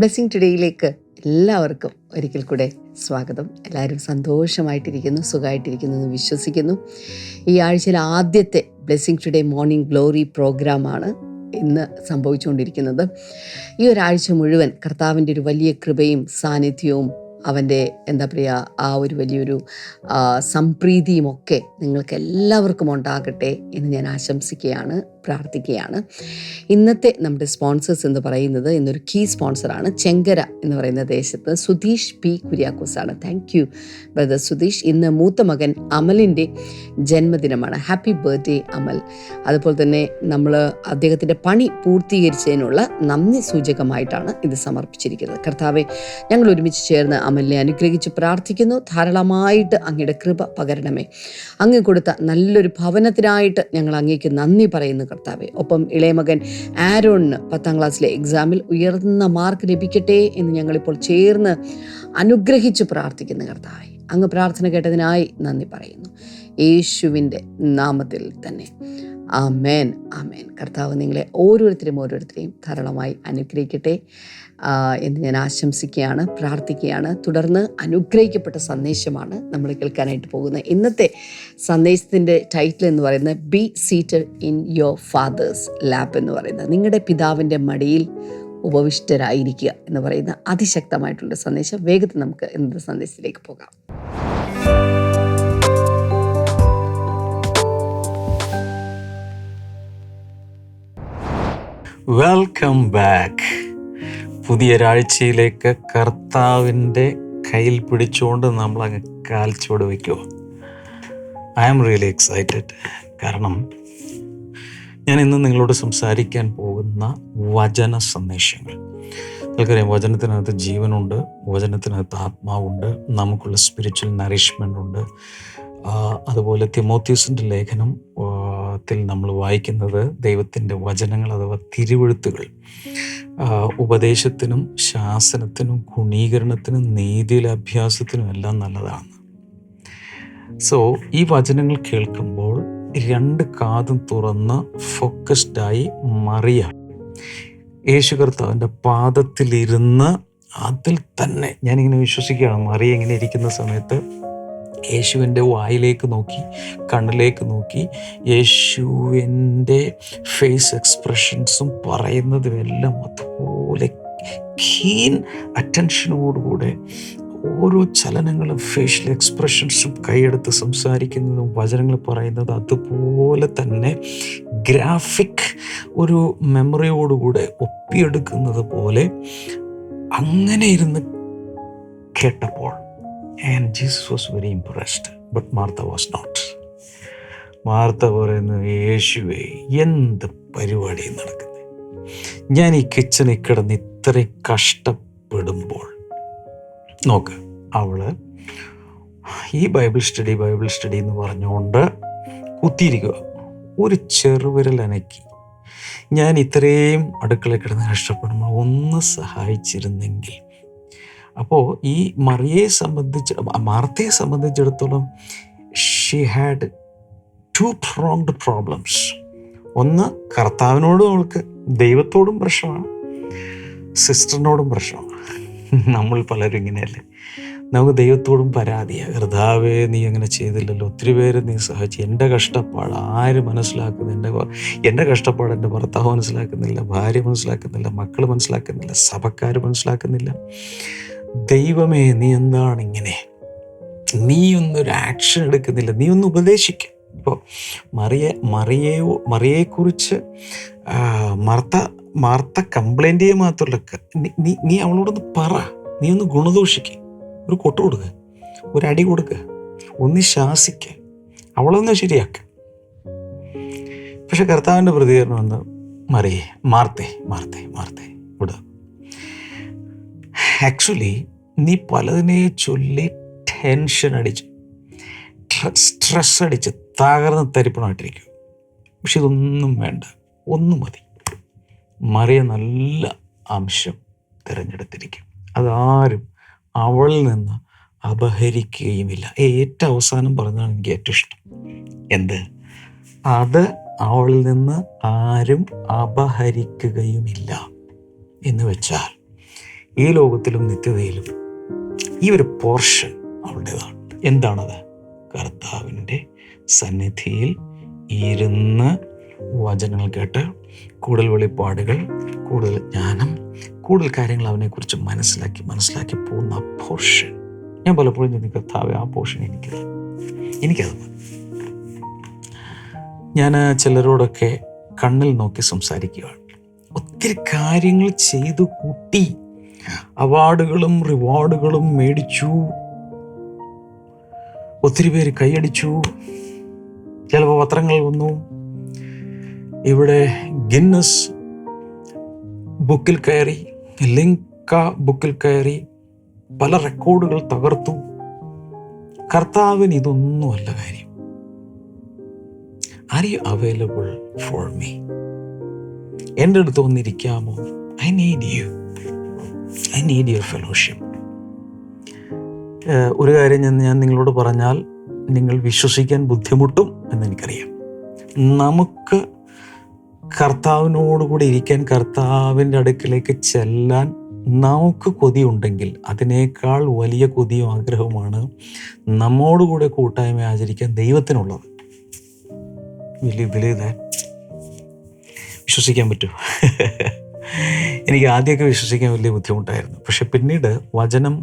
Blessing ടുഡേയിലേക്ക് എല്ലാവർക്കും ഒരിക്കൽ കൂടെ സ്വാഗതം. എല്ലാവരും സന്തോഷമായിട്ടിരിക്കുന്നു സുഖമായിട്ടിരിക്കുന്നു എന്ന് വിശ്വസിക്കുന്നു. ഈ ആഴ്ചയിലെ ആദ്യത്തെ ബ്ലെസ്സിങ് ടുഡേ മോർണിംഗ് ഗ്ലോറി പ്രോഗ്രാമാണ് ഇന്ന് സംഭവിച്ചുകൊണ്ടിരിക്കുന്നത്. ഈ ഒരാഴ്ച മുഴുവൻ കർത്താവിന്റെ ഒരു വലിയ കൃപയും സാന്നിധ്യവും അവന്റെ എന്താ പറയുക ആ ഒരു വലിയൊരു സംപ്രീതിയുമൊക്കെ സംപ്രീതിയും നിങ്ങൾക്ക് എല്ലാവർക്കും ഉണ്ടാകട്ടെ എന്ന് ഞാൻ ആശംസിക്കുകയാണ്. പ്രാർത്ഥിക്കുകയാണ്. ഇന്നത്തെ നമ്മുടെ സ്പോൺസേഴ്സ് എന്ന് പറയുന്നത് ഇന്നൊരു കീ സ്പോൺസറാണ് ചെങ്കര എന്ന് പറയുന്ന ദേശത്ത് സുധീഷ് പി കുര്യാക്കോസാണ് താങ്ക് യു ബ്രദർ സുധീഷ്. ഇന്ന് മൂത്ത മകൻ അമലിന്റെ ജന്മദിനമാണ്. ഹാപ്പി ബർത്ത്ഡേ അമൽ അതുപോലെ തന്നെ നമ്മൾ അദ്ദേഹത്തിന്റെ പണി പൂർത്തീകരിച്ചതിനുള്ള നന്ദി സൂചകമായിട്ടാണ് ഇത് സമർപ്പിച്ചിരിക്കുന്നത്. കർത്താവെ ഞങ്ങൾ ഒരുമിച്ച് ചേർന്ന് അമലിനെ അനുഗ്രഹിച്ച് പ്രാർത്ഥിക്കുന്നു. ധാരാളമായിട്ട് അങ്ങയുടെ കൃപ പകരണമേ. അങ്ങ് കൊടുത്ത നല്ലൊരു ഭവനത്തിനായിട്ട് ഞങ്ങൾ അങ്ങേക്ക് നന്ദി പറയുന്നു കർത്താവെ. ഒപ്പം ഇളയ മകൻ ആരോണിന് പത്താം ക്ലാസ്സിലെ എക്സാമിൽ ഉയർന്ന മാർക്ക് ലഭിക്കട്ടെ എന്ന് ഞങ്ങളിപ്പോൾ ചേർന്ന് അനുഗ്രഹിച്ച് പ്രാർത്ഥിക്കുന്ന കർത്താവെ. അങ്ങ് പ്രാർത്ഥന കേട്ടതിനായി നന്ദി പറയുന്നു. യേശുവിന്റെ നാമത്തിൽ തന്നെ. ആമേൻ ആമേൻ. കർത്താവ് നിങ്ങളെ ഓരോരുത്തരും ഓരോരുത്തരെയും ധാരാളമായി അനുഗ്രഹിക്കട്ടെ. എന്ന് ഞാൻ ആശംസിക്കുകയാണ് പ്രാർത്ഥിക്കുകയാണ്. തുടർന്ന് അനുഗ്രഹിക്കപ്പെട്ട സന്ദേശമാണ് നമ്മൾ കേൾക്കാനായിട്ട് പോകുന്നത്. ഇന്നത്തെ സന്ദേശത്തിന്റെ ടൈറ്റിൽ എന്ന് പറയുന്നത് be seated in your father's lap എന്ന് പറയുന്നത്. നിങ്ങളുടെ പിതാവിന്റെ മടിയിൽ ഉപവിഷ്ടരായിരിക്കുക എന്ന് പറയുന്ന അതിശക്തമായിട്ടുള്ള സന്ദേശം. വേഗത്തിൽ നമുക്ക് ഇന്നത്തെ സന്ദേശത്തിലേക്ക് പോകാം. വെൽക്കം ബാക്ക് പുതിയൊരാഴ്ചയിലേക്ക് കർത്താവിന്റെ കയ്യിൽ പിടിച്ചുകൊണ്ട് നമ്മൾ അങ്ങ് കാൽച്ചുവട് വയ്ക്കുമോ ഐ ആം റിയലി എക്സൈറ്റഡ് കാരണം ഞാൻ ഇന്ന് നിങ്ങളോട് സംസാരിക്കാൻ പോകുന്ന വചന സന്ദേശങ്ങൾ. നിങ്ങൾക്കറിയാം വചനത്തിനകത്ത് ജീവനുണ്ട് വചനത്തിനകത്ത് ആത്മാവുണ്ട് നമുക്കുള്ള സ്പിരിച്വൽ നറിഷ്മെന്റ് ഉണ്ട്. അതുപോലെ തിമോത്യൂസിന്റെ ലേഖനം ആ, നമ്മൾ വായിക്കുന്നത് ദൈവത്തിന്റെ വചനങ്ങൾ അഥവാ തിരുവഴുത്തുകൾ. ഉപദേശത്തിനും ശാസനത്തിനും ഗുണീകരണത്തിനും നീതിയിലഭ്യാസത്തിനും എല്ലാം നല്ലതാണ്. സോ ഈ വചനങ്ങൾ കേൾക്കുമ്പോൾ രണ്ട് കാതും തുറന്ന് ഫോക്കസ്ഡായി മറിയ. യേശു കർത്താവിന്റെ പാദത്തിലിരുന്ന് അതിൽ തന്നെ ഞാനിങ്ങനെ വിശ്വസിക്കുകയാണ് മറിയ ഇങ്ങനെ ഇരിക്കുന്ന സമയത്ത് യേശുവിന്റെ വായിലേക്ക് നോക്കി കണ്ണിലേക്ക് നോക്കി യേശുവിന്റെ ഫേസ് എക്സ്പ്രഷൻസും പറയുന്നതും എല്ലാം അതുപോലെ കീൻ അറ്റൻഷനോടുകൂടെ ഓരോ ചലനങ്ങളും ഫേഷ്യൽ എക്സ്പ്രഷൻസും കൈയെടുത്ത് സംസാരിക്കുന്നതും വചനങ്ങൾ പറയുന്നത് അതുപോലെ തന്നെ ഗ്രാഫിക് ഒരു മെമ്മറിയോടുകൂടെ ഒപ്പിയെടുക്കുന്നത് പോലെ അങ്ങനെ ഇരുന്ന് കേട്ടപ്പോൾ and Jesus was very impressed but Martha was not Martha പറയുന്നത് യേശുവേ എന്ത് പരിപാടി നടക്കുന്നത് ഞാൻ ഈ കിച്ചണിൽ കിടന്ന് ഇത്രയും കഷ്ടപ്പെടുമ്പോൾ നോക്ക് അവൾ ഈ ബൈബിൾ സ്റ്റഡി ബൈബിൾ സ്റ്റഡി എന്ന് പറഞ്ഞുകൊണ്ട് കുത്തിയിരിക്കുക. ഒരു ചെറുവിരൽ അനക്കി. ഞാൻ ഇത്രയും അടുക്കളയിൽ കിടന്ന് കഷ്ടപ്പെടുമ്പോൾ ഒന്ന് സഹായിച്ചിരുന്നെങ്കിൽ അപ്പോൾ ഈ മറിയെ സംബന്ധിച്ച് മാർത്തയെ സംബന്ധിച്ചിടത്തോളം she had two pronged problems ഒന്ന് കർത്താവിനോടും അവൾക്ക് ദൈവത്തോടും പ്രശ്നമാണ് സിസ്റ്ററിനോടും പ്രശ്നമാണ്. നമ്മൾ പലരും ഇങ്ങനെയല്ലേ? നമുക്ക് ദൈവത്തോടും പരാതിയാണ് കർത്താവേ നീ അങ്ങനെ ചെയ്തില്ലല്ലോ. ഒത്തിരി പേര് നീ സഹായിച്ചു. എന്റെ കഷ്ടപ്പാട് ആര് മനസ്സിലാക്കുന്നു? എന്റെ എന്റെ കഷ്ടപ്പാട് എന്റെ ഭർത്താവ് മനസ്സിലാക്കുന്നില്ല ഭാര്യ മനസ്സിലാക്കുന്നില്ല മക്കൾ മനസ്സിലാക്കുന്നില്ല സഭക്കാർ മനസ്സിലാക്കുന്നില്ല. ദൈവമേ നീ എന്താണ് ഇങ്ങനെ നീ ഒന്നൊരു ആക്ഷൻ എടുക്കുന്നില്ല. നീ ഒന്ന് ഉപദേശിക്കും. ഇപ്പോൾ മറിയ മറിയയോ മറിയെക്കുറിച്ച് മർത്ത മാർത്ത കംപ്ലൈന്റ് ചെയ്യുക മാത്രമല്ല നീ- നീ അവളോടൊന്ന് പറ. നീ ഒന്ന് ഗുണദോഷിക്കുക ഒരു കൊട്ട കൊടുക്കുക ഒരു അടി കൊടുക്കുക ഒന്ന് ശാസിക്ക. അവളൊന്ന് ശരിയാക്ക. പക്ഷെ കർത്താവിന്റെ പ്രതികരണം ഒന്ന് മറിയേ മാർത്തേ മാർത്തേ മാർത്തേ. ഇവിടെ ആക്ച്വലി നീ പലതിനെ ചൊല്ലി ടെൻഷൻ അടിച്ച് സ്ട്രെസ് അടിച്ച് തകർന്ന് തരിപ്പണമായിട്ടിരിക്കും പക്ഷെ ഇതൊന്നും വേണ്ട. ഒന്നും മതി. മറിയ നല്ല അംശം തിരഞ്ഞെടുത്തിരിക്കും. അതാരും അവളിൽ നിന്ന് അപഹരിക്കുകയുമില്ല. ഏറ്റവും അവസാനം പറഞ്ഞാണ് എനിക്ക് ഏറ്റവും ഇഷ്ടം. എന്ത്? അത് അവളിൽ നിന്ന് ആരും അപഹരിക്കുകയുമില്ല എന്ന് വെച്ചാൽ ഈ ലോകത്തിലും നിത്യതയിലും ഈ ഒരു പോർഷൻ അവളുടേതാണ്. എന്താണത്? കർത്താവിന്റെ സന്നിധിയിൽ ഇരുന്ന് വചനങ്ങൾ കേട്ട് കൂടുതൽ വെളിപ്പാടുകൾ കൂടുതൽ ജ്ഞാനം കൂടുതൽ കാര്യങ്ങൾ അവനെക്കുറിച്ച് മനസ്സിലാക്കി മനസ്സിലാക്കി പോകുന്ന പോർഷൻ. ഞാൻ പലപ്പോഴും ചിന്തി കർത്താവ് ആ പോർഷൻ എനിക്കത്. എനിക്കത് ഞാൻ ചിലരോടൊക്കെ കണ്ണിൽ നോക്കി സംസാരിക്കുകയാണ്. ഒത്തിരി കാര്യങ്ങൾ ചെയ്തു കൂട്ടി. അവാർഡുകളും റിവാർഡുകളും മേടിച്ചു. ഒത്തിരി പേര് കൈയടിച്ചു. ചിലപ്പോൾ പത്രങ്ങൾ വന്നു. ഇവിടെ ഗിന്നസ് ബുക്കിൽ കയറി ലിങ്ക ബുക്കിൽ കയറി പല റെക്കോർഡുകൾ തകർത്തു. കർത്താവിന് ഇതൊന്നുമല്ല കാര്യം. Are you available for me എന്റെ അടുത്ത് വന്നിരിക്കാമോ? I need you I need your fellowship ഒരു കാര്യം ഞാൻ ഞാൻ നിങ്ങളോട് പറഞ്ഞാൽ നിങ്ങൾ വിശ്വസിക്കാൻ ബുദ്ധിമുട്ടും എന്നെനിക്കറിയാം നമുക്ക് കർത്താവിനോടുകൂടി ഇരിക്കാൻ കർത്താവിന്റെ അടുക്കിലേക്ക് ചെല്ലാൻ നമുക്ക് കൊതിയുണ്ടെങ്കിൽ അതിനേക്കാൾ വലിയ കൊതിയും ആഗ്രഹവുമാണ് നമ്മോടുകൂടെ കൂട്ടായ്മ ആചരിക്കാൻ ദൈവത്തിനുള്ളത്. വലിയ ബിലീവ് വിശ്വസിക്കാൻ പറ്റുമോ? എനിക്ക് ആദ്യമൊക്കെ വിശ്വസിക്കാൻ വലിയ ബുദ്ധിമുട്ടായിരുന്നു. പക്ഷെ പിന്നീട് വചനം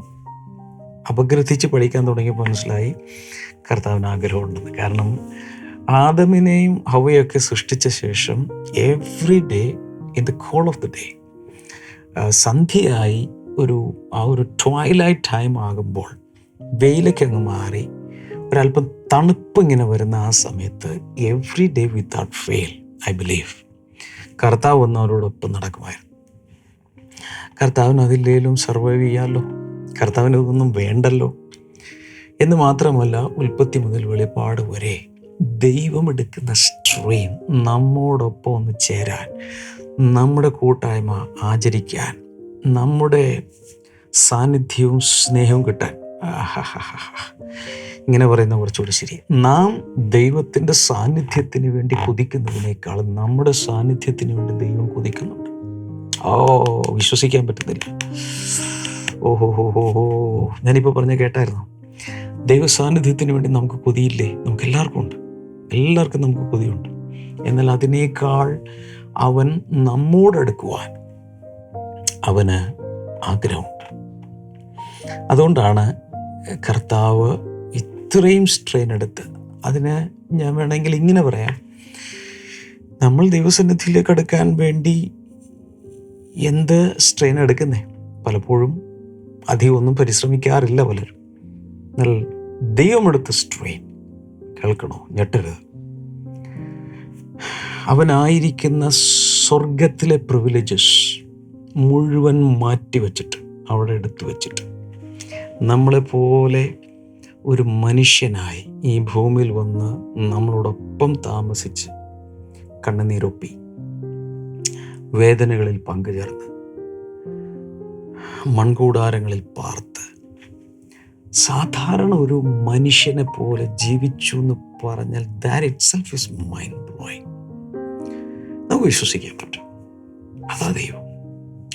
അപഗ്രഥിച്ച് പഠിക്കാൻ തുടങ്ങിയപ്പോൾ മനസ്സിലായി കർത്താവിന് ആഗ്രഹമുണ്ടെന്ന്. കാരണം ആദമിനെയും ഹവയൊക്കെ സൃഷ്ടിച്ച ശേഷം every day in the cool of the day സന്ധ്യയായി ഒരു ആ ഒരു ട്വൈലൈറ്റ് ടൈം ആകുമ്പോൾ വെയിലൊക്കെ അങ്ങ് മാറി ഒരല്പം തണുപ്പ് ഇങ്ങനെ വരുന്ന ആ സമയത്ത് every day without fail I believe കർത്താവ് വന്നവരോടൊപ്പം നടക്കുമായിരുന്നു. കർത്താവിന് അതില്ലേലും സർവൈവ് ചെയ്യാമല്ലോ കർത്താവിന് ഇതൊന്നും വേണ്ടല്ലോ? എന്ന് മാത്രമല്ല ഉൽപ്പത്തി മുതൽ വെളിപ്പാട് വരെ ദൈവം എടുക്കുന്ന സ്ട്രീം നമ്മോടൊപ്പം ഒന്ന് ചേരാൻ നമ്മുടെ കൂട്ടായ്മ ആചരിക്കാൻ നമ്മുടെ സാന്നിധ്യവും സ്നേഹവും കിട്ടാൻ. ഇങ്ങനെ പറയുന്ന കുറച്ചുകൂടി ശരി. നാം ദൈവത്തിന്റെ സാന്നിധ്യത്തിന് വേണ്ടി കൊതിക്കുന്നതിനേക്കാൾ നമ്മുടെ സാന്നിധ്യത്തിന് വേണ്ടി ദൈവം കൊതിക്കുന്നുണ്ട്. ഓ വിശ്വസിക്കാൻ പറ്റുന്നില്ല ഓഹോ ഹോ ഹോ ഞാനിപ്പോൾ പറഞ്ഞ കേട്ടായിരുന്നു. ദൈവ സാന്നിധ്യത്തിന് വേണ്ടി നമുക്ക് കൊതിയില്ലേ? നമുക്ക് എല്ലാവർക്കും ഉണ്ട്. എല്ലാവർക്കും നമുക്ക് കൊതിയുണ്ട്. എന്നാൽ അതിനേക്കാൾ അവൻ നമ്മോടടുക്കുവാൻ അവന് ആഗ്രഹമുണ്ട് അതുകൊണ്ടാണ് കർത്താവ് ഇത്രയും സ്ട്രെയിൻ എടുത്ത് അതിന് ഞാൻ വേണമെങ്കിൽ ഇങ്ങനെ പറയാം. നമ്മൾ ദൈവസന്നിധിയിലേക്ക് അടുക്കാൻ വേണ്ടി എന്ത് സ്ട്രെയിൻ എടുക്കുന്നേ? പലപ്പോഴും അധികം ഒന്നും പരിശ്രമിക്കാറില്ല പലരും. എന്നാൽ ദൈവമെടുത്ത സ്ട്രെയിൻ കേൾക്കണോ? ഞെട്ടരുത്. അവനായിരിക്കുന്ന സ്വർഗത്തിലെ പ്രിവിലേജസ് മുഴുവൻ മാറ്റി വച്ചിട്ട് അവിടെ എടുത്തു വച്ചിട്ട്. നമ്മളെപ്പോലെ ഒരു മനുഷ്യനായി ഈ ഭൂമിയിൽ വന്ന് നമ്മളോടൊപ്പം താമസിച്ച് കണ്ണുനീരൊപ്പി. വേദനകളിൽ പങ്കുചേർന്ന് മൺകൂടാരങ്ങളിൽ പാർത്ത് സാധാരണ ഒരു മനുഷ്യനെ പോലെ ജീവിച്ചു എന്ന് പറഞ്ഞാൽ that itself is mind blowing നമുക്ക് വിശ്വസിക്കാൻ പറ്റും. അതാ ദൈവം.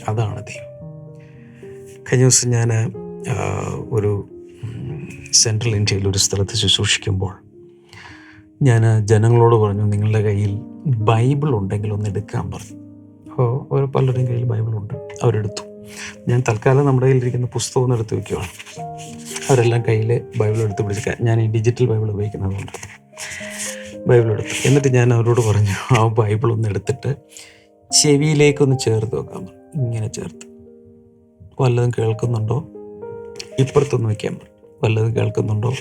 അതാണ് ദൈവം. കഴിഞ്ഞ ദിവസം ഞാൻ ഒരു സെൻട്രൽ ഇന്ത്യയിൽ ഒരു സ്ഥലത്ത് ശുശ്രൂഷിക്കുമ്പോൾ ഞാൻ ജനങ്ങളോട് പറഞ്ഞു നിങ്ങളുടെ കയ്യിൽ ബൈബിൾ ഉണ്ടെങ്കിൽ ഒന്ന് എടുക്കാൻ പറഞ്ഞു അപ്പോൾ ഓരോ പലരുടെയും കയ്യിൽ ബൈബിളുണ്ട്. അവരെടുത്തു. ഞാൻ തൽക്കാലം നമ്മുടെ കയ്യിലിരിക്കുന്ന പുസ്തകം ഒന്ന് എടുത്ത് വയ്ക്കുവാണ് അവരെല്ലാം കയ്യിൽ ബൈബിൾ എടുത്ത് പിടിച്ച് ഞാൻ ഈ ഡിജിറ്റൽ ബൈബിൾ ഉപയോഗിക്കുന്നതുകൊണ്ട് ബൈബിൾ എടുത്തു എന്നിട്ട് ഞാൻ അവരോട് പറഞ്ഞു ആ ബൈബിൾ ഒന്ന് എടുത്തിട്ട് ചെവിയിലേക്കൊന്ന് ചേർത്ത് വെക്കാൻ പറഞ്ഞു ഇങ്ങനെ ചേർത്ത്. വല്ലതും കേൾക്കുന്നുണ്ടോ? ഇപ്പുറത്തൊന്ന് വയ്ക്കാൻ പറഞ്ഞു വല്ലതും കേൾക്കുന്നുണ്ടോ?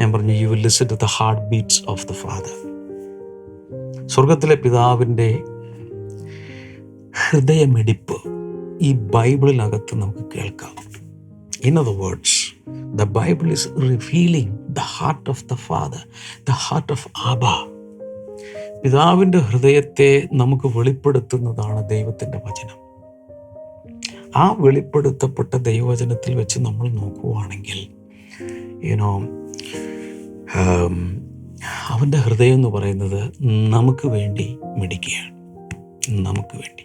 ഞാൻ പറഞ്ഞു you will listen to the heart beats of the father സ്വർഗത്തിലെ പിതാവിന്റെ ഹൃദയമിടിപ്പ് ഈ ബൈബിളിനകത്ത് നമുക്ക് കേൾക്കാം. In other words the Bible is revealing the heart of the father the heart of Aba പിതാവിന്റെ ഹൃദയത്തെ നമുക്ക് വെളിപ്പെടുത്തുന്നതാണ് ദൈവത്തിന്റെ വചനം. ആ വെളിപ്പെടുത്തപ്പെട്ട ദൈവവചനത്തിൽ വെച്ച് നമ്മൾ നോക്കുവാണെങ്കിൽ യുനോ അവന്റെ ഹൃദയം എന്ന് പറയുന്നത് നമുക്ക് വേണ്ടി മിടിക്കുകയാണ്. നമുക്ക് വേണ്ടി.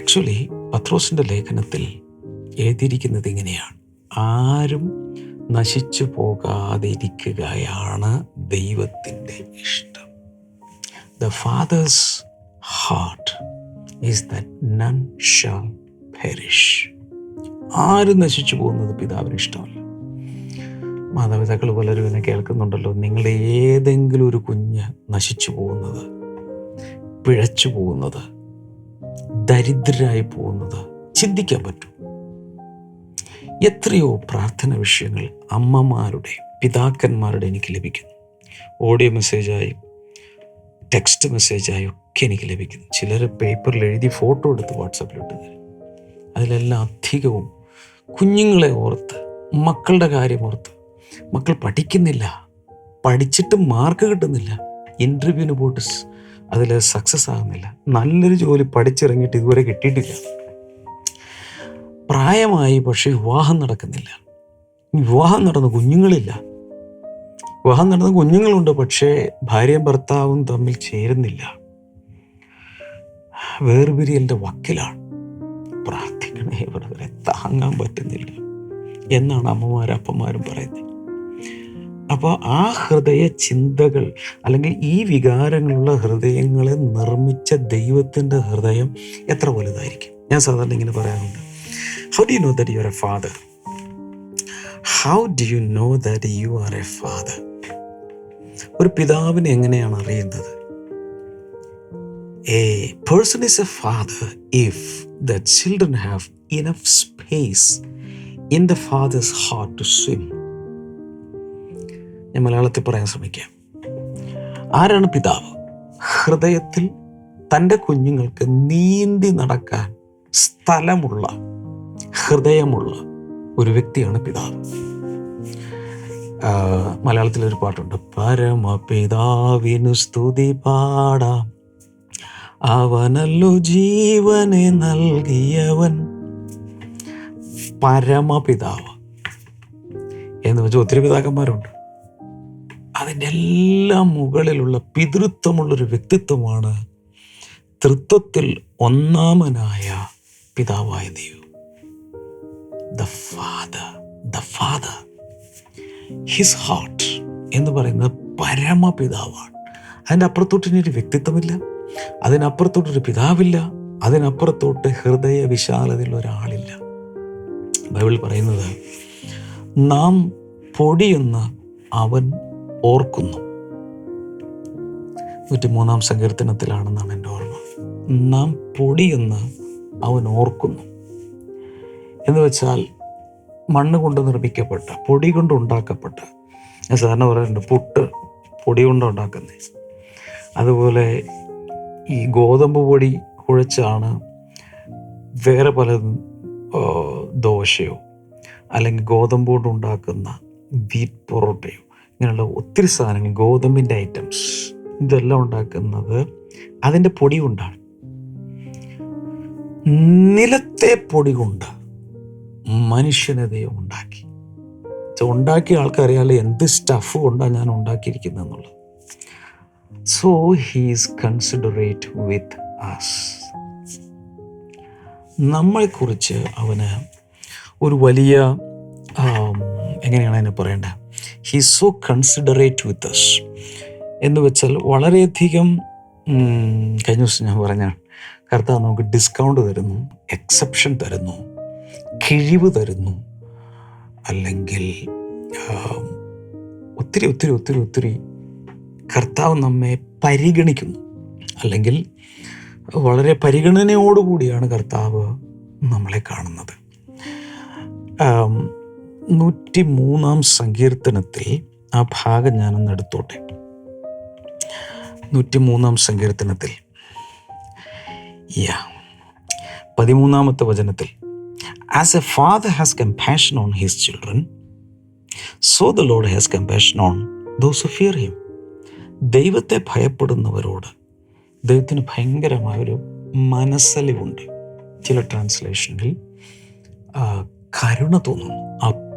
ആക്ച്വലി പത്രോസിന്റെ ലേഖനത്തിൽ എഴുതിയിരിക്കുന്നത് ഇങ്ങനെയാണ്. ആരും നശിച്ചു പോകാതെ ഇരിക്കുകയാണ് ദൈവത്തിന്റെ ഇഷ്ടം. The father's heart is that none shall perish ആരും നശിച്ചു പോകുന്നത് പിതാവിന് ഇഷ്ടമല്ല. മാതാപിതാക്കൾ പലരും എന്നെ കേൾക്കുന്നുണ്ടല്ലോ നിങ്ങളുടെ ഏതെങ്കിലും ഒരു കുഞ്ഞ് നശിച്ചു പോകുന്നത് പിഴച്ചു പോകുന്നത് ദരിദ്രരായി പോകുന്നത് ചിന്തിക്കാൻ പറ്റും. എത്രയോ പ്രാർത്ഥന വിഷയങ്ങൾ അമ്മമാരുടെ പിതാക്കന്മാരുടെ എനിക്ക് ലഭിക്കുന്നു. ഓഡിയോ മെസ്സേജായി ടെക്സ്റ്റ് മെസ്സേജായി ഒക്കെ എനിക്ക് ലഭിക്കുന്നു. ചിലർ പേപ്പറിൽ എഴുതി ഫോട്ടോ എടുത്ത് വാട്സപ്പിലിട്ട് തരും. അതിലെല്ലാം അധികവും കുഞ്ഞുങ്ങളെ ഓർത്ത് മക്കളുടെ കാര്യം ഓർത്ത് മക്കൾ പഠിക്കുന്നില്ല പഠിച്ചിട്ട് മാർക്ക് കിട്ടുന്നില്ല. ഇന്റർവ്യൂവിന് പോയിട്ട് അതിൽ സക്സസ് ആകുന്നില്ല. നല്ലൊരു ജോലി പഠിച്ചിറങ്ങിയിട്ട് ഇതുവരെ കിട്ടിയിട്ടില്ല. പ്രായമായി പക്ഷേ വിവാഹം നടക്കുന്നില്ല. വിവാഹം നടന്ന കുഞ്ഞുങ്ങളില്ല. വിവാഹം നടന്ന കുഞ്ഞുങ്ങളുണ്ട് പക്ഷേ ഭാര്യയും ഭർത്താവും തമ്മിൽ ചേരുന്നില്ല. വേർപിരിയലിന്റെ വക്കിലാണ്. പ്രാർത്ഥിക്കണേ ബ്രദറെ താങ്ങാൻ പറ്റുന്നില്ല. എന്നാണ് അമ്മമാരും അപ്പന്മാരും പറയുന്നത്. അപ്പോൾ ആ ഹൃദയ ചിന്തകൾ അല്ലെങ്കിൽ ഈ വികാരങ്ങളുള്ള ഹൃദയങ്ങളെ നിർമ്മിച്ച ദൈവത്തിന്റെ ഹൃദയം എത്ര വലുതായിരിക്കും? ഞാൻ സാധാരണ ഇങ്ങനെ പറയാറുണ്ട്. How do you know that you are a father how do you know that you are a father ഒരു പിതാവിനെ എങ്ങനെയാണ് അറിയുന്നത്? A person is a father if the children have enough space in the father's heart to swim ഞാൻ മലയാളത്തിൽ പറയാൻ ശ്രമിക്കാം. ആരാണ് പിതാവ്? ഹൃദയത്തിൽ തന്റെ കുഞ്ഞുങ്ങൾക്ക് നീന്തി നടക്കാൻ സ്ഥലമുള്ള ഹൃദയമുള്ള ഒരു വ്യക്തിയാണ് പിതാവ്. മലയാളത്തിലൊരു പാട്ടുണ്ട്. പരമപിതാവിനു സ്തുതി പാടാം. അവനല്ലോ ജീവനെ നൽകിയവൻ. പരമപിതാവ് എന്ന് വെച്ചാൽ ഒത്തിരി പിതാക്കന്മാരുണ്ട്. അതിന്റെ എല്ലാം മുകളിലുള്ള പിതൃത്വമുള്ളൊരു വ്യക്തിത്വമാണ് തൃത്വത്തിൽ ഒന്നാമനായ പിതാവായ ദൈവം. The father the father his heart എന്ന് പറയുന്നത് പരമപിതാവാണ്. അതിന്റെ അപ്പുറത്തോട്ട് ഇനി ഒരു വ്യക്തിത്വമില്ല. അതിനപ്പുറത്തോട്ടൊരു പിതാവില്ല. അതിനപ്പുറത്തോട്ട് ഹൃദയ വിശാലതയുള്ള ഒരാളില്ല. ബൈബിൾ പറയുന്നത് നാം പൊടിയെന്ന് അവൻ ഓർക്കുന്നു. നൂറ്റിമൂന്നാം സങ്കീർത്തനത്തിലാണെന്നാണ് എന്റെ ഓർമ്മ. നാം പൊടിയെന്ന് അവൻ ഓർക്കുന്നു. എന്ന് വെച്ചാൽ മണ്ണ് കൊണ്ട് നിർമ്മിക്കപ്പെട്ട പൊടി കൊണ്ട് ഉണ്ടാക്കപ്പെട്ട ഞാൻ സാധാരണ പറയാറുണ്ട് പുട്ട് പൊടി കൊണ്ട് ഉണ്ടാക്കുന്നത്. അതുപോലെ ഈ ഗോതമ്പ് പൊടി കുഴച്ചാണ് വേറെ പല ദോശയോ അല്ലെങ്കിൽ ഗോതമ്പ് കൊണ്ട് ഉണ്ടാക്കുന്ന ബീറ്റ് പൊറോട്ടയോ ഇങ്ങനെയുള്ള ഒത്തിരി സാധനങ്ങൾ ഗോതമ്പിന്റെ ഐറ്റംസ് ഇതെല്ലാം ഉണ്ടാക്കുന്നത് അതിന്റെ പൊടി കൊണ്ടാണ്. നിലത്തെ പൊടി കൊണ്ട് മനുഷ്യനെ ദൈവം ഉണ്ടാക്കി. ഉണ്ടാക്കിയ ആൾക്കറിയാലോ എന്ത് സ്റ്റഫ് കൊണ്ടാണ് ഞാൻ ഉണ്ടാക്കിയിരിക്കുന്നത് എന്നുള്ളത്. So he's considerate with us നമ്മളെക്കുറിച്ച് അവന് ഒരു വലിയ എങ്ങനെയാണ് അതിനെ പറയേണ്ടത്? He's so considerate with us എന്ന് വെച്ചാൽ വളരെയധികം കഴിഞ്ഞ ദിവസം ഞാൻ പറഞ്ഞ കർത്താവ് നമുക്ക് ഡിസ്കൗണ്ട് തരുന്നു എക്സെപ്ഷൻ തരുന്നു കിഴിവ് തരുന്നു അല്ലെങ്കിൽ ഒത്തിരി ഒത്തിരി ഒത്തിരി ഒത്തിരി കർത്താവ് നമ്മെ പരിഗണിക്കുന്നു. അല്ലെങ്കിൽ വളരെ പരിഗണനയോടുകൂടിയാണ് കർത്താവ് നമ്മളെ കാണുന്നത്. നൂറ്റി മൂന്നാം സങ്കീർത്തനത്തിൽ ആ ഭാഗം ഞാനൊന്ന് എടുത്തോട്ടെ. നൂറ്റി മൂന്നാം സങ്കീർത്തനത്തിൽ. യാ പതിമൂന്നാമത്തെ വചനത്തിൽ. As a father has compassion on his children so the Lord has compassion on those who fear him ദൈവത്തെ ഭയപ്പെടുന്നവരോട് ദൈവത്തിന് ഭയങ്കരമായ ഒരു മനസ്സലിവുണ്ട്. ചില ട്രാൻസ്ലേഷനിൽ ആ, കരുണ തോന്നുന്നു.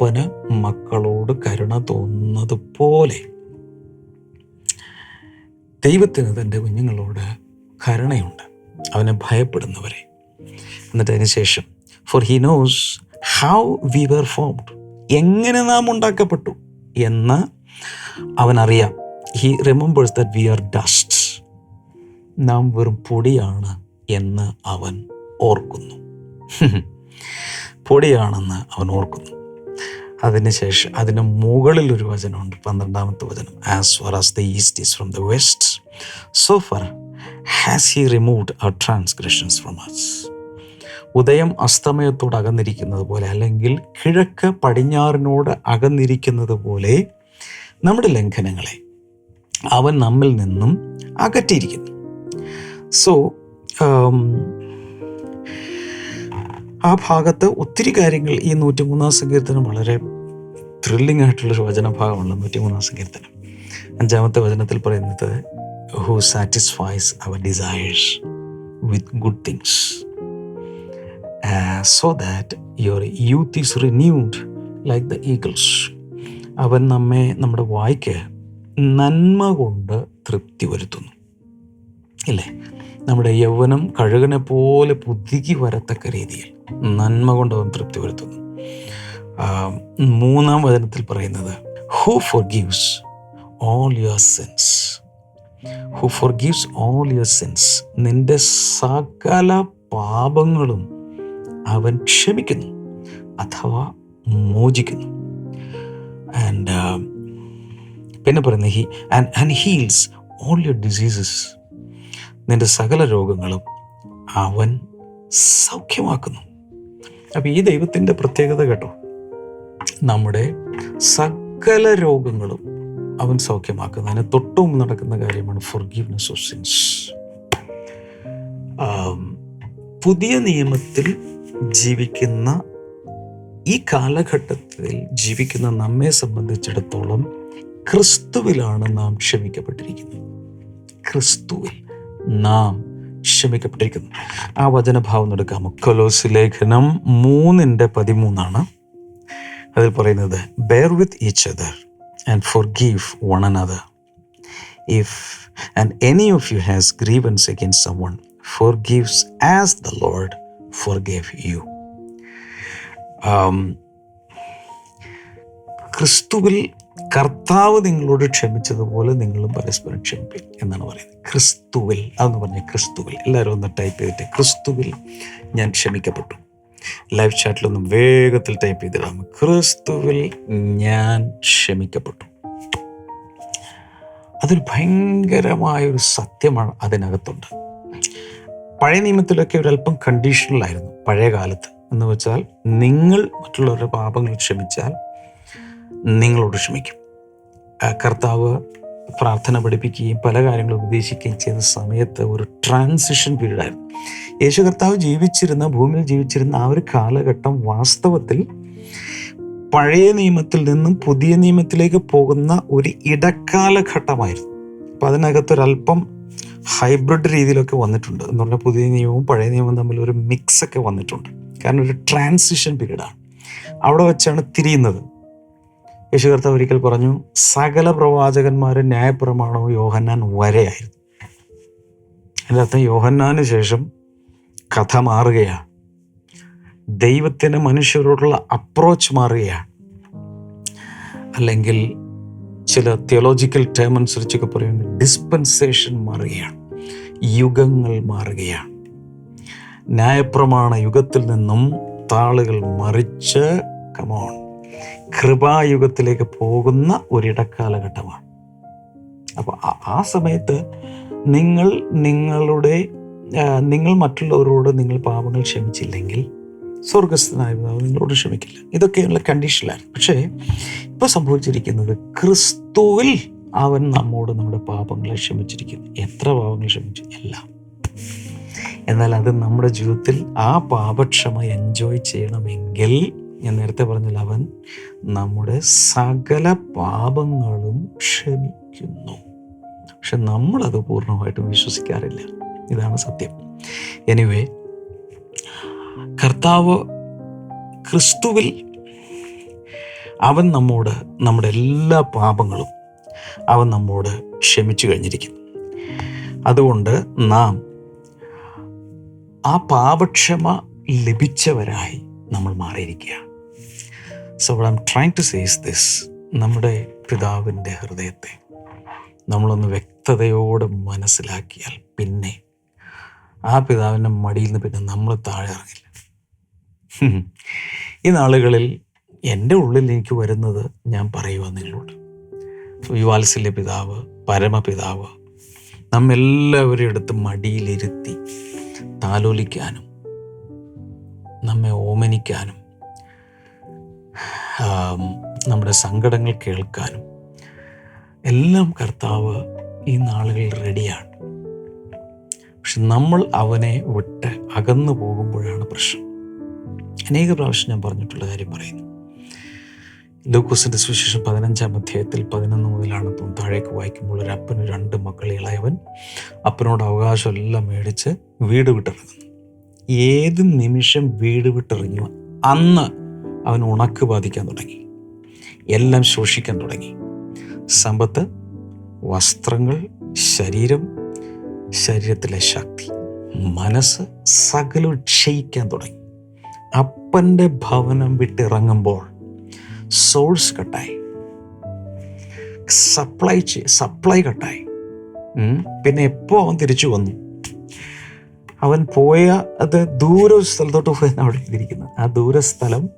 അപ്പന് മക്കളോട് കരുണ തോന്നുന്നത് പോലെ. ദൈവത്തിന് തന്റെ കുഞ്ഞുങ്ങളോട് കരുണയുണ്ട്. അവനെ ഭയപ്പെടുന്നവരെ. എന്നിട്ട് അതിന് ശേഷം for he knows how we were formed എങ്ങനെ നാം ഉണ്ടാക്കപ്പെട്ടു? എന്ന് അവനറിയാം. He remembers that we are dust നാം വെറും പൊടിയാണ് എന്ന് അവൻ ഓർക്കുന്നു. പൊടിയാണെന്ന് അവൻ ഓർക്കുന്നു. അതിനുശേഷം അതിന് മുകളിൽ ഒരു വചനമുണ്ട് പന്ത്രണ്ടാമത്തെ വചനം. As far as the east is from the west so far has he removed our transgressions from us ഉദയം അസ്തമയത്തോട് അകന്നിരിക്കുന്നത് പോലെ അല്ലെങ്കിൽ കിഴക്ക് പടിഞ്ഞാറിനോട് അകന്നിരിക്കുന്നത് പോലെ നമ്മുടെ ലംഘനങ്ങളെ അവൻ നമ്മിൽ നിന്നും അകറ്റിയിരിക്കുന്നു. സോ ആ ഭാഗത്ത് ഒത്തിരി കാര്യങ്ങൾ ഈ നൂറ്റിമൂന്നാം സങ്കീർത്തനം വളരെ ത്രില്ലിംഗ് ആയിട്ടുള്ളൊരു വചനഭാഗമാണ് നൂറ്റിമൂന്നാം സങ്കീർത്തനം. അഞ്ചാമത്തെ വചനത്തിൽ പറയുന്നത് who satisfies our desires with good things so that your youth is renewed like the eagles അവൻ നമ്മെ നമ്മുടെ വായിക്ക് നന്മ കൊണ്ട് തൃപ്തി വരുത്തുന്നു. ഇല്ലേ? നമ്മുടെ യൗവനം കഴുകനെ പോലെ പുതുക്കി വരത്തക്ക രീതിയിൽ. നന്മ കൊണ്ട് തൃപ്തി വരുത്തുന്നു മൂന്നാം വചനത്തിൽ പറയുന്നത് who forgives all your sins who forgives all your sins നിന്റെ സകല പാപങ്ങളും അവൻ ക്ഷമിക്കുന്നു അഥവാ മോചിക്കുന്നു. ആൻഡ് പിന്നെ പറയുന്നത് he and and heals all your diseases നിന്റെ സകല രോഗങ്ങളും അവൻ സൗഖ്യമാക്കുന്നു. അപ്പം ഈ ദൈവത്തിന്റെ പ്രത്യേകത കേട്ടോ. നമ്മുടെ സകല രോഗങ്ങളും അവൻ സൗഖ്യമാക്കുന്ന അതിന് തൊട്ടും നടക്കുന്ന കാര്യമാണ് ഫൊർഗീവ്നെസ് ഓഫ് സിൻസ് പുതിയ നിയമത്തിൽ ജീവിക്കുന്ന ഈ കാലഘട്ടത്തിൽ ജീവിക്കുന്ന നമ്മെ സംബന്ധിച്ചിടത്തോളം ക്രിസ്തുവിലാണ് നാം ക്ഷമിക്കപ്പെട്ടിരിക്കുന്നത്. ക്രിസ്തുവിൽ നാം ക്ഷമിക്കപ്പെട്ടിരിക്കുന്നു. ആ വചനഭാവം എടുക്കാമോ കൊലോസ് ലേഖനം മൂന്നിന്റെ പതിമൂന്നാണ്. അതിൽ പറയുന്നത് bear with each other and forgive one another if and any of you has grievance against someone forgives as the Lord forgave you ക്രിസ്തുവിൽ കർത്താവ് നിങ്ങളോട് ക്ഷമിച്ചതുപോലെ നിങ്ങളും പരസ്പരം ക്ഷമിപ്പിൻ എന്നാണ് പറയുന്നത്. ക്രിസ്തുവിൽ അതെന്ന് പറഞ്ഞ ക്രിസ്തുവിൽ. എല്ലാവരും ഒന്ന് ടൈപ്പ് ചെയ്തിട്ട് ക്രിസ്തുവിൽ ഞാൻ ക്ഷമിക്കപ്പെട്ടു. ലൈവ് ചാറ്റിലൊന്നും വേഗത്തിൽ ടൈപ്പ് ചെയ്തിടാം. ക്രിസ്തുവിൽ ഞാൻ ക്ഷമിക്കപ്പെട്ടു. അതൊരു ഭയങ്കരമായൊരു സത്യമാണ് അതിനകത്തുണ്ട്. പഴയ നിയമത്തിലൊക്കെ ഒരല്പം കണ്ടീഷണലായിരുന്നു പഴയ കാലത്ത് എന്ന് വെച്ചാൽ നിങ്ങൾ മറ്റുള്ളവരുടെ പാപങ്ങൾ ക്ഷമിച്ചാൽ നിങ്ങളോട് ക്ഷമിക്കും. കർത്താവ് പ്രാർത്ഥന പഠിപ്പിക്കുകയും പല കാര്യങ്ങളും ഉപദേശിക്കുകയും ചെയ്ത സമയത്ത് ഒരു ട്രാൻസിഷൻ പീരീഡ് ആയിരുന്നു. യേശു കർത്താവ് ജീവിച്ചിരുന്ന ഭൂമിയിൽ ജീവിച്ചിരുന്ന ആ ഒരു കാലഘട്ടം വാസ്തവത്തിൽ പഴയ നിയമത്തിൽ നിന്നും പുതിയ നിയമത്തിലേക്ക് പോകുന്ന ഒരു ഇടക്കാലഘട്ടമായിരുന്നു. അപ്പം അതിനകത്തൊരല്പം ഹൈബ്രിഡ് രീതിയിലൊക്കെ വന്നിട്ടുണ്ട് എന്ന് പറഞ്ഞാൽ പുതിയ നിയമവും പഴയ നിയമവും തമ്മിൽ ഒരു മിക്സ് ഒക്കെ വന്നിട്ടുണ്ട്. കാരണം ഒരു ട്രാൻസിഷൻ പീരീഡാണ് അവിടെ വെച്ചാണ് തിരിയുന്നത്. യേശു കർത്താവ് ഒരിക്കൽ പറഞ്ഞു സകല പ്രവാചകന്മാരും ന്യായപ്രമാണവും യോഹന്നാൻ വരെയായിരുന്നു എന്റെ അർത്ഥം യോഹന്നാന് ശേഷം കഥ മാറുകയാണ്. ദൈവത്തിന് മനുഷ്യരോടുള്ള അപ്രോച്ച് മാറുകയാണ്. അല്ലെങ്കിൽ ചില തിയോളജിക്കൽ ടേം അനുസരിച്ചൊക്കെ പറയുന്നത് ഡിസ്പെൻസേഷൻ മാറുകയാണ്. യുഗങ്ങൾ മാറുകയാണ്. ന്യായപ്രമാണ യുഗത്തിൽ നിന്നും താളുകൾ മറിച്ച് കമോൺ കൃപായുഗത്തിലേക്ക് പോകുന്ന ഒരിടക്കാലഘട്ടമാണ്. അപ്പോൾ ആ സമയത്ത് നിങ്ങൾ നിങ്ങളുടെ നിങ്ങൾ മറ്റുള്ളവരോട് നിങ്ങൾ പാപങ്ങൾ ക്ഷമിച്ചില്ലെങ്കിൽ സ്വർഗസ്ഥനായ പിതാവ് നിങ്ങളോട് ക്ഷമിക്കില്ല. ഇതൊക്കെയുള്ള കണ്ടീഷനിലായിരുന്നു. പക്ഷേ ഇപ്പോൾ സംഭവിച്ചിരിക്കുന്നത് ക്രിസ്തുവിൽ അവൻ നമ്മോട് നമ്മുടെ പാപങ്ങളെ ക്ഷമിച്ചിരിക്കുന്നു. എത്ര പാപങ്ങൾ ക്ഷമിച്ചു? എല്ലാം. എന്നാൽ അത് നമ്മുടെ ജീവിതത്തിൽ ആ പാപക്ഷമ എൻജോയ് ചെയ്യണമെങ്കിൽ ഞാൻ നേരത്തെ പറഞ്ഞില്ല അവൻ നമ്മുടെ സകല പാപങ്ങളും ക്ഷമിക്കുന്നു. പക്ഷെ നമ്മളത് പൂർണമായിട്ടും വിശ്വസിക്കാറില്ല. ഇതാണ് സത്യം. എനിവേ കർത്താവ് ക്രിസ്തുവിൽ അവൻ നമ്മോട് നമ്മുടെ എല്ലാ പാപങ്ങളും അവൻ നമ്മോട് ക്ഷമിച്ചു കഴിഞ്ഞിരിക്കുന്നു. അതുകൊണ്ട് നാം ആ പാപക്ഷമ ലഭിച്ചവരായി നമ്മൾ മാറിയിരിക്കുക so I'm trying to says this നമ്മുടെ പിതാവിന്റെ ഹൃദയത്തെ നമ്മളൊന്ന് വ്യക്തതയോടെ മനസ്സിലാക്കിയാൽ പിന്നെ ആ പിതാവിന്റെ മടിയിൽ നിന്ന് പിന്നെ നമ്മൾ താഴെ ഇറങ്ങില്ല. ഈ നാളുകളിൽ എന്റെ ഉള്ളിൽ എനിക്ക് വരുന്നത് ഞാൻ പറയുക നിങ്ങളോട് ഈ വാത്സല്യ പിതാവ് പരമപിതാവ് നമ്മെല്ലാവരും എടുത്ത് മടിയിലിരുത്തി താലോലിക്കാനും നമ്മെ ഓമനിക്കാനും നമ്മുടെ സങ്കടങ്ങൾ കേൾക്കാനും എല്ലാം കർത്താവ് ഈ നാളുകളിൽ റെഡിയാണ്. പക്ഷെ നമ്മൾ അവനെ വിട്ട് അകന്നു പോകുമ്പോഴാണ് പ്രശ്നം. അനേക പ്രാവശ്യം ഞാൻ പറഞ്ഞിട്ടുള്ള കാര്യം പറയുന്നു. ലൂക്കോസിന്റെ സുവിശേഷം പതിനഞ്ചാം അധ്യായത്തിൽ പതിനൊന്ന് മുതലാണ് താഴേക്ക് വായിക്കുമ്പോൾ ഒരു അപ്പന് രണ്ട് മക്കൾ ഇളയവൻ അപ്പനോട് അവകാശമെല്ലാം മേടിച്ച് വീട് വിട്ടിറങ്ങുന്നു. ഏത് നിമിഷം വീട് വിട്ടിറങ്ങിയോ അന്ന് അവൻ ഉണക്ക് ബാധിക്കാൻ തുടങ്ങി. എല്ലാം ശോഷിക്കാൻ തുടങ്ങി. സമ്പത്ത് വസ്ത്രങ്ങൾ ശരീരം ശരീരത്തിലെ ശക്തി മനസ്സ് സകലം ക്ഷയിക്കാൻ തുടങ്ങി. അപ്പന്റെ ഭവനം വിട്ടിറങ്ങുമ്പോൾ സോഴ്സ് കട്ടായി. സപ്ലൈ സപ്ലൈ കട്ടായി. പിന്നെ എപ്പോൾ അവൻ തിരിച്ചു വന്നു? അവൻ പോയ അത് ദൂര സ്ഥലത്തോട്ട് പോയെന്ന് അവിടെ എഴുതിയിരിക്കുന്നത്. ആ ദൂര സ്ഥലം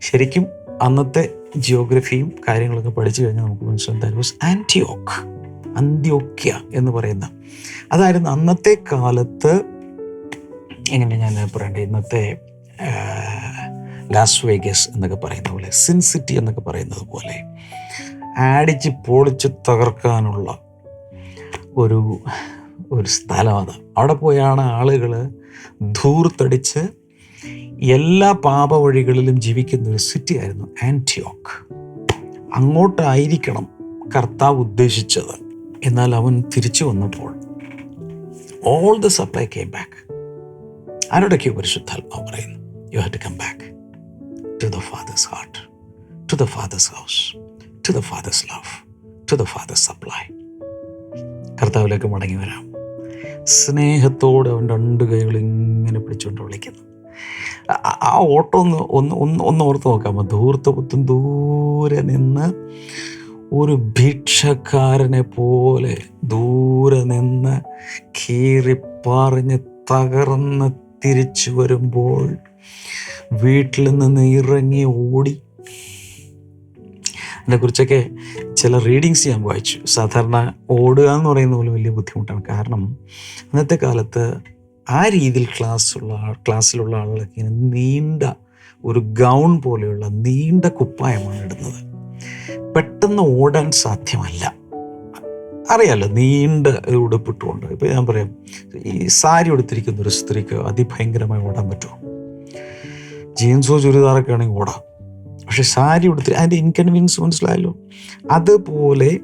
ശരിക്കും അന്നത്തെ ജിയോഗ്രഫിയും കാര്യങ്ങളൊക്കെ പഠിച്ചു കഴിഞ്ഞാൽ നമുക്ക് മനസ്സിലാവും. ദാറ്റ് വാസ് ആന്റിയോക്ക് അന്ത്യോക്യ എന്ന് പറയുന്ന. അതായിരുന്നു അന്നത്തെ കാലത്ത് എങ്ങനെ ഞാൻ പറയണ്ടേ? ഇന്നത്തെ ലാസ് വേഗസ് എന്നൊക്കെ പറയുന്ന പോലെ സിൻ സിറ്റി എന്നൊക്കെ പറയുന്നത് പോലെ. ആടിച്ച് പൊളിച്ച് തകർക്കാനുള്ള ഒരു ഒരു സ്ഥലം അത്. അവിടെ പോയാണ് ആളുകൾ ധൂർത്തടിച്ച് എല്ലാ പാപവഴികളിലും ജീവിക്കുന്ന ഒരു സിറ്റി ആയിരുന്നു ആന്റിയോക്ക് അങ്ങോട്ടായിരിക്കണം കർത്താവ് ഉദ്ദേശിച്ചത്. എന്നാൽ അവൻ തിരിച്ചു വന്നപ്പോൾ all the supply came back ആരോടൊക്കെയോ പരിശുദ്ധാത്മാവ് പറയുന്നു you have to come back to the father's heart to the father's house to the father's love to the father's supply കർത്താവിലേക്ക് മടങ്ങി വരാം. സ്നേഹത്തോടെ അവൻ രണ്ട് കൈകൾ ഇങ്ങനെ പിടിച്ചുകൊണ്ട് വിളിക്കുന്നു. ആ- ഓട്ടം ഒന്ന് ഒന്ന് ഒന്ന് ഒന്ന് ഓർത്ത് നോക്കാമോ ധൂർത്തപുത്തും ദൂരെ നിന്ന് ഒരു ഭിക്ഷക്കാരനെ പോലെ ദൂരെ നിന്ന് കീറിപ്പറിഞ്ഞ് തകർന്ന് തിരിച്ചു വരുമ്പോൾ വീട്ടിൽ നിന്ന് ഇറങ്ങി ഓടി. അതിനെക്കുറിച്ചൊക്കെ ചില റീഡിങ്സ് ഞാൻ വായിച്ചു. സാധാരണ ഓടുക എന്ന് പറയുന്ന പോലെ വലിയ ബുദ്ധിമുട്ടാണ്. കാരണം അന്നത്തെ കാലത്ത് ആ രീതിയിൽ ക്ലാസ്സുള്ള ക്ലാസ്സിലുള്ള ആളുകളൊക്കെ ഇങ്ങനെ നീണ്ട ഒരു ഗൗൺ പോലെയുള്ള നീണ്ട കുപ്പായമാണ് ഇടുന്നത്. പെട്ടെന്ന് ഓടാൻ സാധ്യമല്ല. അറിയാലോ നീണ്ട ഉടുപ്പിട്ടുകൊണ്ട് ഇപ്പം ഞാൻ പറയാം ഈ സാരി ഉടുത്തിരിക്കുന്ന ഒരു സ്ത്രീക്ക് അതിഭയങ്കരമായി ഓടാൻ പറ്റുമോ? ജീൻസോ ചുരിദാറൊക്കെ ആണെങ്കിൽ ഓടാം. പക്ഷെ സാരി ഉടുത്തിരി അതിന്റെ ഇൻകൺവീനിയൻസ് മനസ്സിലായല്ലോ. അതുപോലെ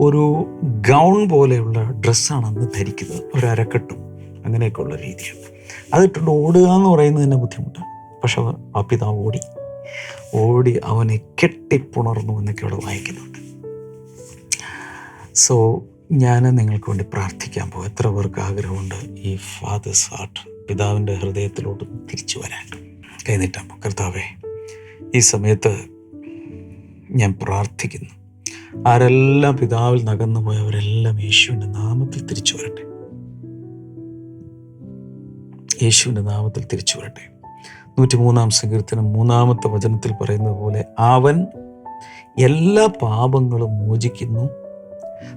ഒരു ഗൗൺ പോലെയുള്ള ഡ്രസ്സാണ് അന്ന് ധരിക്കുന്നത്. ഒരു അരക്കെട്ടും. അങ്ങനെയൊക്കെയുള്ള രീതിയാണ്. അതിട്ടുണ്ട് ഓടുക എന്ന് പറയുന്നത് തന്നെ ബുദ്ധിമുട്ടാണ് പക്ഷെ ആ പിതാവ് ഓടി. ഓടി അവനെ കെട്ടിപ്പുണർന്നു എന്നൊക്കെ അവിടെ വായിക്കുന്നുണ്ട്. സോ ഞാൻ നിങ്ങൾക്ക് വേണ്ടി പ്രാർത്ഥിക്കാൻ പോകും. എത്ര പേർക്ക് ആഗ്രഹമുണ്ട് ഈ ഫാദേഴ്സ് ഹാർട്ട് പിതാവിന്റെ ഹൃദയത്തിലോട്ട് തിരിച്ചു വരാൻ? കൈനീട്ടാൻ പോകും. കർത്താവേ ഈ സമയത്ത് ഞാൻ പ്രാർത്ഥിക്കുന്നു. ആരെല്ലാം പിതാവിൽ നകന്നു പോയവരെല്ലാം യേശുവിന്റെ നാമത്തിൽ തിരിച്ചു വരട്ടെ. യേശുവിന്റെ നാമത്തിൽ തിരിച്ചു വരട്ടെ. നൂറ്റിമൂന്നാം സങ്കീർത്തനം മൂന്നാമത്തെ വചനത്തിൽ പറയുന്നത് പോലെ അവൻ എല്ലാ പാപങ്ങളും മോചിക്കുന്നു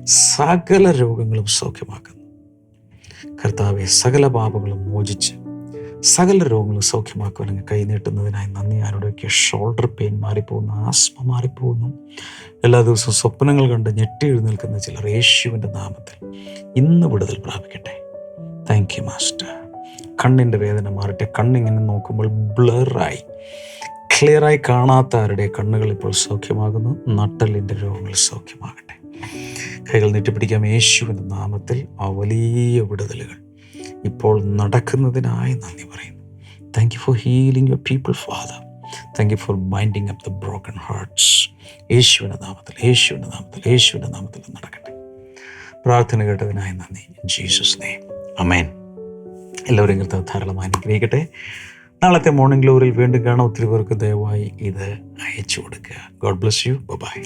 സകല രോഗങ്ങളും സൗഖ്യമാക്കുന്നു. കർത്താവെ സകല പാപങ്ങളും മോചിച്ച് സകല രോഗങ്ങളും സൗഖ്യമാക്കുവാൻ അങ്ങ് കൈനീട്ടുന്നതിനായി നന്ദി. ആരോടൊക്കെ ഷോൾഡർ പെയിൻ മാറിപ്പോകുന്നു ആസ്മ മാറിപ്പോകുന്നു എല്ലാ ദിവസവും സ്വപ്നങ്ങൾ കണ്ട് ഞെട്ടി എഴുന്നേൽക്കുന്ന ചിലർ യേശുവിന്റെ നാമത്തിൽ ഇന്ന് വിടുതൽ പ്രാപിക്കട്ടെ. താങ്ക് യു മാസ്റ്റർ കണ്ണിന്റെ വേദന മാറട്ടെ കണ്ണിങ്ങനെ നോക്കുമ്പോൾ ബ്ലറായി ക്ലിയറായി കാണാത്ത ആരുടെ കണ്ണുകൾ ഇപ്പോൾ സൗഖ്യമാകുന്നു. നട്ടലിന്റെ രോഗങ്ങൾ സൗഖ്യമാകട്ടെ. കൈകൾ നീട്ടിപ്പിടിക്കാം യേശുവിന്റെ നാമത്തിൽ. ആ വലിയ വിടുതലുകൾ ഇപ്പോൾ നടക്കുന്നതിനായി നന്ദി പറയുന്നു. Thank you for healing your people father thank you for binding up the broken hearts യേശുവിന്റെ നാമത്തിൽ യേശുവിന്റെ നാമത്തിൽ യേശുവിന്റെ നാമത്തിൽ നടക്കട്ടെ. പ്രാർത്ഥന കേട്ടതിനായി നന്ദി. ജീസസ് നെയ്മ് അമേൻ എല്ലാവരെയും കർത്താവ് ധാരാളമായി അനുഗ്രഹിക്കട്ടെ. നാളത്തെ മോർണിംഗ് ഗ്ലോറിയിൽ വീണ്ടും കാണാം. ഒത്തിരി പേർക്ക് ദയവായി ഇത് അയച്ചു കൊടുക്കുക. God bless you by